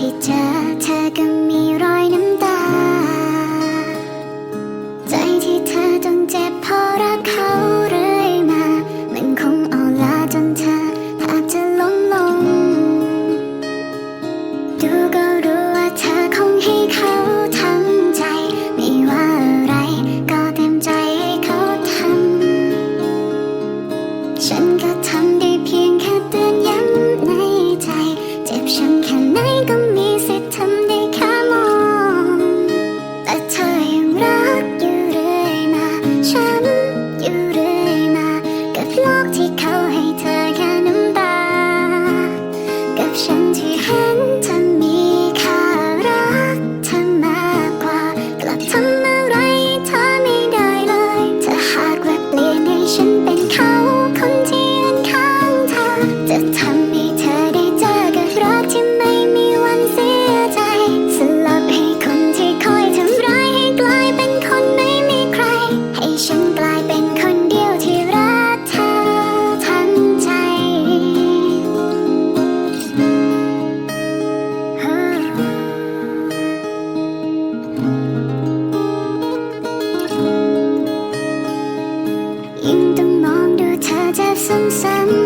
ที่เจอเธอก็มีรอยน้ำตา ใจที่เธอต้องเจ็บพอรักเขาเรื่อยมา มันคงอ่อนล้าจนเธออาจจะล้มลง ดูก็รู้ว่าเธอคงให้เขาทั้งใจ ไม่ว่าอะไรก็เต็มใจให้เขาทำ ฉันก็ทำ ยิ่ง